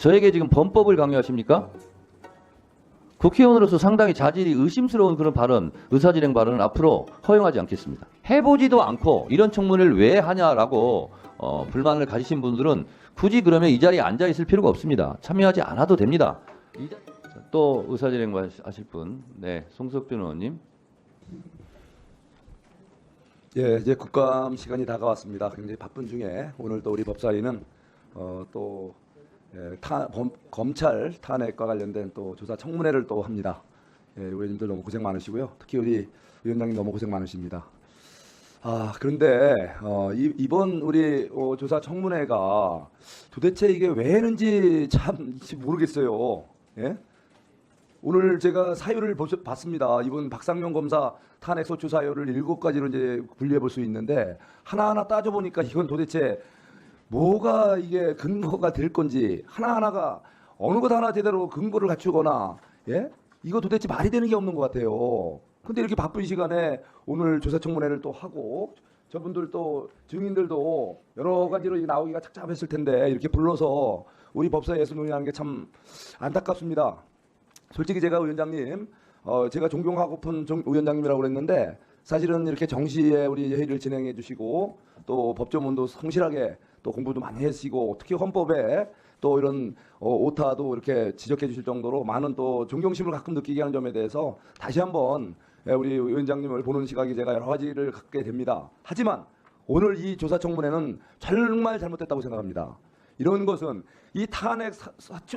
저에게 지금 범법을 강요하십니까? 국회의원으로서 상당히 자질이 의심스러운 그런 발언, 의사진행 발언은 앞으로 허용하지 않겠습니다. 해보지도 않고 이런 청문회를 왜 하냐라고 어, 불만을 가지신 분들은 굳이 그러면 이 자리에 앉아 있을 필요가 없습니다. 참여하지 않아도 됩니다. 또 의사진행 하실 분, 네, 송석준 의원님. 예, 이제 국감 시간이 다가왔습니다. 굉장히 바쁜 중에 오늘 또 우리 법사위는 어, 또 예, 타, 범- 검찰 탄핵과 관련된 또 조사 청문회를 또 합니다. 예, 의원님들 너무 고생 많으시고요. 특히 우리 위원장님 너무 고생 많으십니다. 아 그런데 어, 이, 이번 우리 어, 조사 청문회가 도대체 이게 왜 했는지 참 모르겠어요. 예? 오늘 제가 사유를 보셨, 봤습니다. 이번 박상용 검사 탄핵 소추 사유를 일곱 가지로 이제 분류해 볼 수 있는데 하나하나 따져 보니까 이건 도대체 뭐가 이게 근거가 될 건지 하나하나가 어느 것 하나 제대로 근거를 갖추거나 예? 이거 도대체 말이 되는 게 없는 것 같아요. 근데 이렇게 바쁜 시간에 오늘 조사청문회를 또 하고 저분들 또 증인들도 여러 가지로 나오기가 착잡했을 텐데 이렇게 불러서 우리 법사위에서 논의하는 게 참 안타깝습니다. 솔직히 제가 위원장님, 어, 제가 존경하고픈 정- 위원장님이라고 그랬는데 사실은 이렇게 정시에 우리 회의를 진행해 주시고 또 법조문도 성실하게 또 공부도 많이 하시고 특히 헌법에 또 이런 어, 오타도 이렇게 지적해 주실 정도로 많은 또 존경심을 가끔 느끼게 하는 점에 대해서 다시 한번 예, 우리 위원장님을 보는 시각이 제가 여러 가지를 갖게 됩니다. 하지만 오늘 이 조사 청문회는 정말 잘못됐다고 생각합니다. 이런 것은 이 탄핵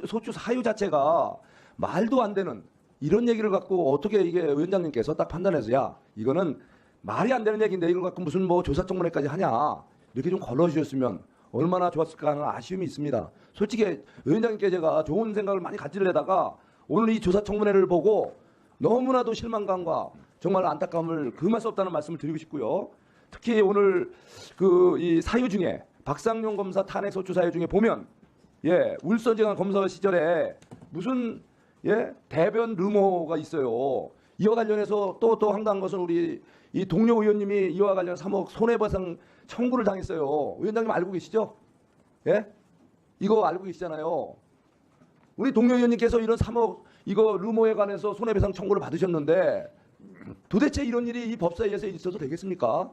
소추 사유 자체가 말도 안 되는 이런 얘기를 갖고 어떻게 이게 위원장님께서 딱 판단해서 야 이거는 말이 안 되는 얘기인데 이걸 갖고 무슨 뭐 조사 청문회까지 하냐 이렇게 좀 걸어주셨으면 얼마나 좋았을까 하는 아쉬움이 있습니다. 솔직히 위원장님께 제가 좋은 생각을 많이 가지려다가 오늘 이 조사 청문회를 보고 너무나도 실망감과 정말 안타까움을 금할 수 없다는 말씀을 드리고 싶고요. 특히 오늘 그 이 사유 중에 박상용 검사 탄핵 소추 사유 중에 보면 예 울선재간 검사 시절에 무슨 예 대변 루머가 있어요. 이와 관련해서 또 또 황당한 것은 우리 이 동료 의원님이 이와 관련 3억 손해배상 청구를 당했어요. 위원장님 알고 계시죠? 예? 이거 알고 계시잖아요. 우리 동료 의원님께서 이런 3억 이거 루머에 관해서 손해배상 청구를 받으셨는데 도대체 이런 일이 이 법사위에서 있어도 되겠습니까?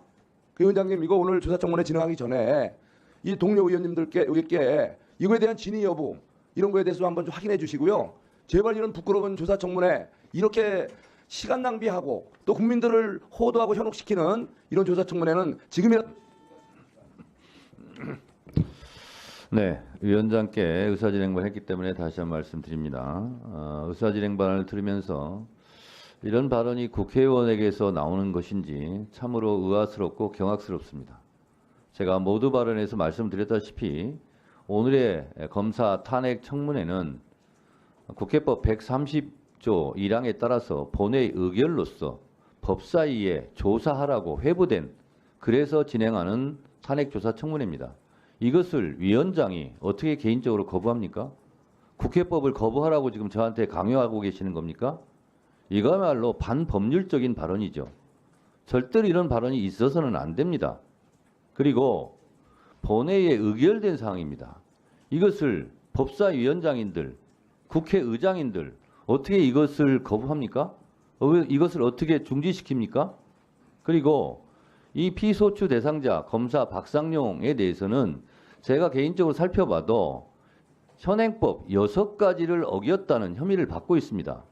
그 위원장님 이거 오늘 조사청문회 진행하기 전에 이 동료 의원님들께 우리께 이거에 대한 진위 여부 이런 거에 대해서 한번 좀 확인해 주시고요. 제발 이런 부끄러운 조사청문회 이렇게 시간 낭비하고 또 국민들을 호도하고 현혹시키는 이런 조사 청문회는 지금이라 네, 위원장께 의사진행ban 했기 때문에 다시 한 번 말씀드립니다. 어, 의사진행반을 들으면서 이런 발언이 국회의원에게서 나오는 것인지 참으로 의아스럽고 경악스럽습니다. 제가 모두 발언에서 말씀드렸다시피 오늘의 검사 탄핵 청문회는 국회법 130 조 1항에 따라서 본회의 의결로서 법사위에 조사하라고 회부된 그래서 진행하는 탄핵 조사 청문회입니다. 이것을 위원장이 어떻게 개인적으로 거부합니까? 국회법을 거부하라고 지금 저한테 강요하고 계시는 겁니까? 이거야말로 반법률적인 발언이죠. 절대로 이런 발언이 있어서는 안 됩니다. 그리고 본회의에 의결된 사항입니다. 이것을 법사위원장인들, 국회의장인들 어떻게 이것을 거부합니까? 어, 이것을 어떻게 중지시킵니까? 그리고 이 피소추 대상자 검사 박상용에 대해서는 제가 개인적으로 살펴봐도 현행법 여섯 가지를 어겼다는 혐의를 받고 있습니다.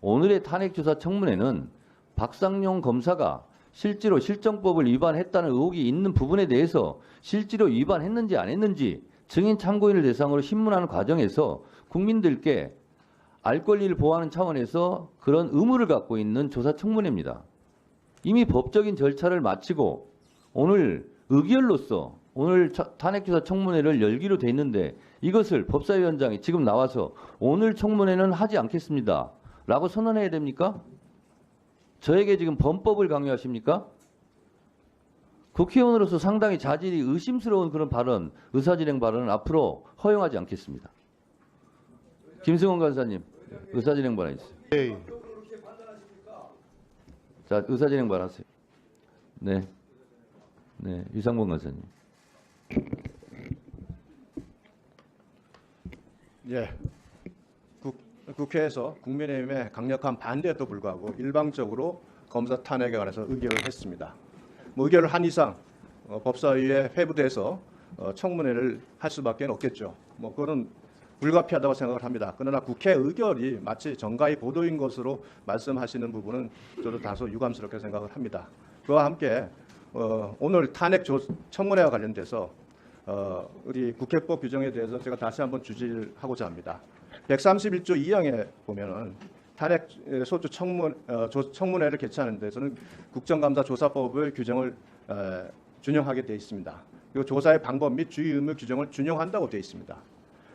오늘의 탄핵조사 청문회는 박상용 검사가 실제로 실정법을 위반했다는 의혹이 있는 부분에 대해서 실제로 위반했는지 안 했는지 증인 참고인을 대상으로 신문하는 과정에서 국민들께 알 권리를 보호하는 차원에서 그런 의무를 갖고 있는 조사 청문회입니다. 이미 법적인 절차를 마치고 오늘 의결로서 오늘 차- 탄핵조사 청문회를 열기로 돼 있는데 이것을 법사위원장이 지금 나와서 오늘 청문회는 하지 않겠습니다. 라고 선언해야 됩니까? 저에게 지금 범법을 강요하십니까? 국회의원으로서 상당히 자질이 의심스러운 그런 발언, 의사진행 발언은 앞으로 허용하지 않겠습니다. 김승원 간사님, 의사진행 발언 있어요. 예, 자, 의사진행 발언하세요. 네. 네, 유상범 간사님. 예. 국, 국회에서 국민의힘의 강력한 반대에도 불구하고 일방적으로 검사 탄핵에 관해서 의결을 했습니다. 뭐 의결을 한 이상 어, 법사위에 회부돼서 어, 청문회를 할 수밖에 없겠죠. 뭐 그거는 불가피하다고 생각을 합니다. 그러나 국회 의결이 마치 정가의 보도인 것으로 말씀하시는 부분은 저도 다소 유감스럽게 생각을 합니다. 그와 함께 어, 오늘 탄핵 조, 청문회와 관련돼서 어, 우리 국회법 규정에 대해서 제가 다시 한번 주지를 하고자 합니다. 131조 2항에 보면은 탄핵 소추 청문 어, 조, 청문회를 개최하는 데서는 국정감사 조사법을 규정을 어, 준용하게 되어 있습니다. 그리고 조사의 방법 및 주의 의무 규정을 준용한다고 되어 있습니다.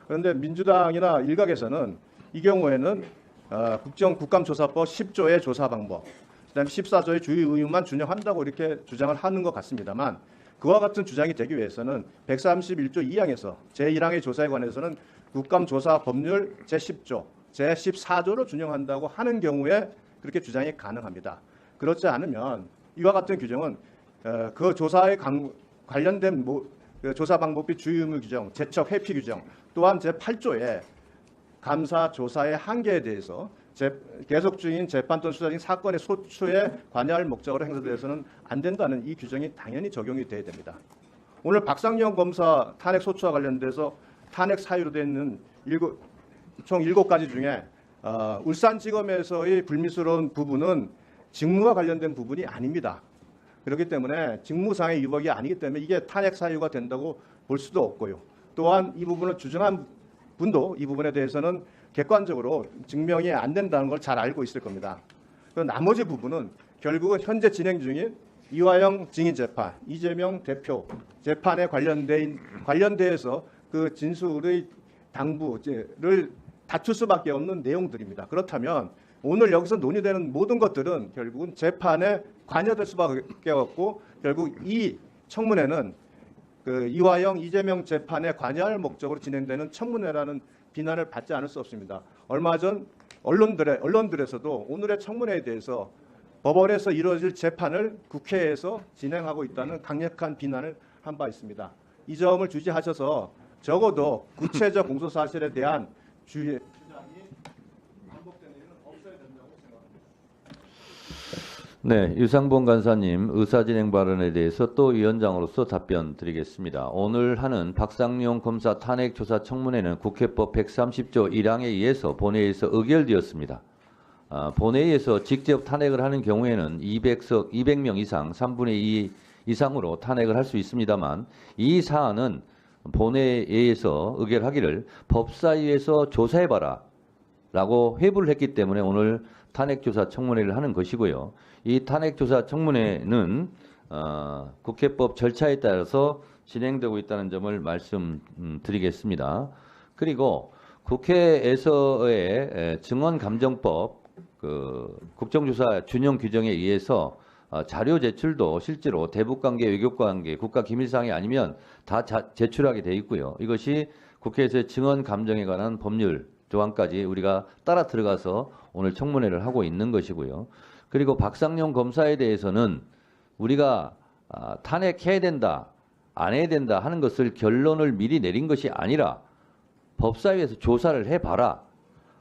그런데 민주당이나 일각에서는 이 경우에는 어, 국정 국감조사법 10조의 조사 방법, 그다음 14조의 주의 의무만 준용한다고 이렇게 주장을 하는 것 같습니다만 그와 같은 주장이 되기 위해서는 131조 2항에서 제1항의 조사에 관해서는 국감조사 법률 제10조, 제14조를 준용한다고 하는 경우에 그렇게 주장이 가능합니다. 그렇지 않으면 이와 같은 규정은 어, 그 조사에 관- 관련된 뭐, 그 조사 방법이 주의 의무 규정, 제척 회피 규정, 또한 제8조에 감사 조사의 한계에 대해서 재, 계속 중인 재판 또는 수사 중 사건의 소추에 관여할 목적으로 행사되어서는 안 된다는 이 규정이 당연히 적용이 돼야 됩니다. 오늘 박상영 검사 탄핵 소추와 관련돼서 탄핵 사유로 되어 있는 일곱, 총 일곱 가지 중에 어, 울산지검에서의 불미스러운 부분은 직무와 관련된 부분이 아닙니다. 그렇기 때문에 직무상의 위법이 아니기 때문에 이게 탄핵 사유가 된다고 볼 수도 없고요. 또한 이 부분을 주장한 분도 이 부분에 대해서는 객관적으로 증명이 안 된다는 걸 잘 알고 있을 겁니다. 그 나머지 부분은 결국은 현재 진행 중인 이화영 증인 재판, 이재명 대표 재판에 관련된 관련돼서 그 진술의 당부를 다툴 수밖에 없는 내용들입니다. 그렇다면 오늘 여기서 논의되는 모든 것들은 결국은 재판에 관여될 수밖에 없고 결국 이 청문회는 그 이화영 이재명 재판에 관여할 목적으로 진행되는 청문회라는 비난을 받지 않을 수 없습니다. 얼마 전 언론들의 언론들에서도 오늘의 청문회에 대해서 법원에서 이루어질 재판을 국회에서 진행하고 있다는 강력한 비난을 한 바 있습니다. 이 점을 주지하셔서 적어도 구체적 공소 사실에 대한 주의 네, 유상봉 간사님 의사진행 발언에 대해서 또 위원장으로서 답변 드리겠습니다. 오늘 하는 박상용 검사 탄핵 조사 청문회는 국회법 130조 1항에 의해서 본회의에서 의결되었습니다. 아, 본회의에서 직접 탄핵을 하는 경우에는 200석 200명 이상 3분의 2 이상으로 탄핵을 할 수 있습니다만 이 사안은 본회의에서 의결하기를 법사위에서 조사해봐라 라고 회부를 했기 때문에 오늘 탄핵조사 청문회를 하는 것이고요. 이 탄핵조사 청문회는 어, 국회법 절차에 따라서 진행되고 있다는 점을 말씀드리겠습니다. 그리고 국회에서의 에, 증언감정법 그 국정조사 준용 규정에 의해서 어, 자료 제출도 실제로 대북관계, 외교관계, 국가기밀사항이 아니면 다 자- 제출하게 돼 있고요. 이것이 국회에서의 증언감정에 관한 법률 조항까지 우리가 따라 들어가서 오늘 청문회를 하고 있는 것이고요. 그리고 박상용 검사에 대해서는 우리가 아, 탄핵해야 된다, 안 해야 된다 하는 것을 결론을 미리 내린 것이 아니라 법사위에서 조사를 해봐라.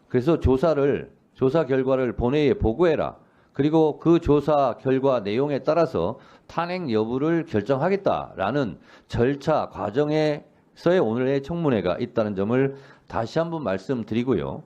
그래서 조사를 조사 결과를 본회의에 보고해라. 그리고 그 조사 결과 내용에 따라서 탄핵 여부를 결정하겠다라는 절차 과정에서의 오늘의 청문회가 있다는 점을 다시 한번 말씀드리고요.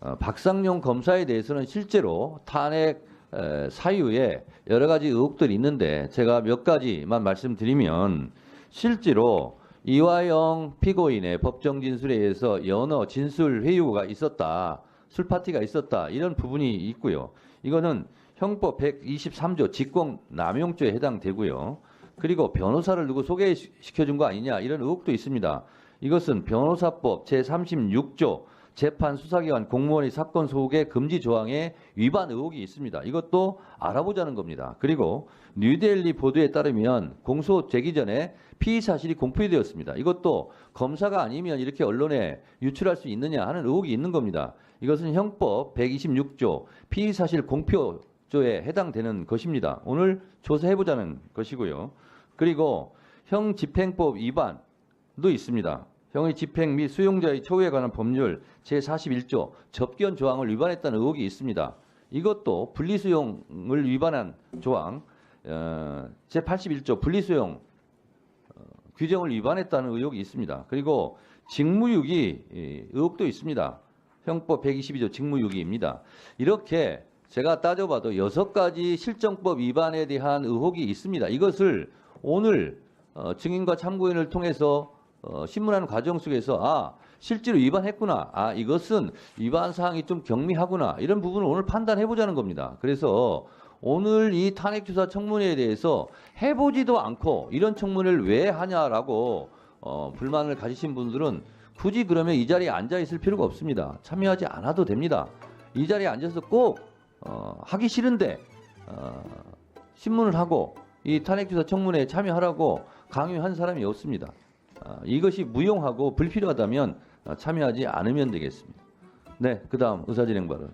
어, 박상용 검사에 대해서는 실제로 탄핵 에, 사유에 여러 가지 의혹들이 있는데 제가 몇 가지만 말씀드리면 실제로 이화영 피고인의 법정 진술에 의해서 연어 진술 회유가 있었다. 술 파티가 있었다. 이런 부분이 있고요. 이거는 형법 123조 직권 남용죄에 해당되고요. 그리고 변호사를 누구 소개시켜 준 거 아니냐 이런 의혹도 있습니다. 이것은 변호사법 제36조 재판 수사기관 공무원의 사건 소개 금지 조항에 위반 의혹이 있습니다. 이것도 알아보자는 겁니다. 그리고 뉴델리 보도에 따르면 공소 제기 전에 피의 사실이 공표되었습니다. 이것도 검사가 아니면 이렇게 언론에 유출할 수 있느냐 하는 의혹이 있는 겁니다. 이것은 형법 126조 피의 사실 공표조에 해당되는 것입니다. 오늘 조사해 보자는 것이고요. 그리고 형 집행법 위반도 있습니다. 형의 집행 및 수용자의 처우에 관한 법률 제41조 접견 조항을 위반했다는 의혹이 있습니다. 이것도 분리수용을 위반한 조항 어, 제81조 분리수용 어, 규정을 위반했다는 의혹이 있습니다. 그리고 직무유기 이, 의혹도 있습니다. 형법 122조 직무유기입니다. 이렇게 제가 따져봐도 여섯 가지 실정법 위반에 대한 의혹이 있습니다. 이것을 오늘 어, 증인과 참고인을 통해서 어, 신문하는 과정 속에서 아 실제로 위반했구나. 아 이것은 위반 사항이 좀 경미하구나. 이런 부분을 오늘 판단해 보자는 겁니다. 그래서 오늘 이 탄핵 조사 청문회에 대해서 해보지도 않고 이런 청문회를 왜 하냐라고 어, 불만을 가지신 분들은 굳이 그러면 이 자리에 앉아 있을 필요가 없습니다. 참여하지 않아도 됩니다. 이 자리에 앉아서 꼭 어, 하기 싫은데 어, 신문을 하고 이 탄핵조사 청문회에 참여하라고 강요한 사람이 없습니다. 아, 이것이 무용하고 불필요하다면 어, 참여하지 않으면 되겠습니다. 네, 그 다음 의사진행 발언.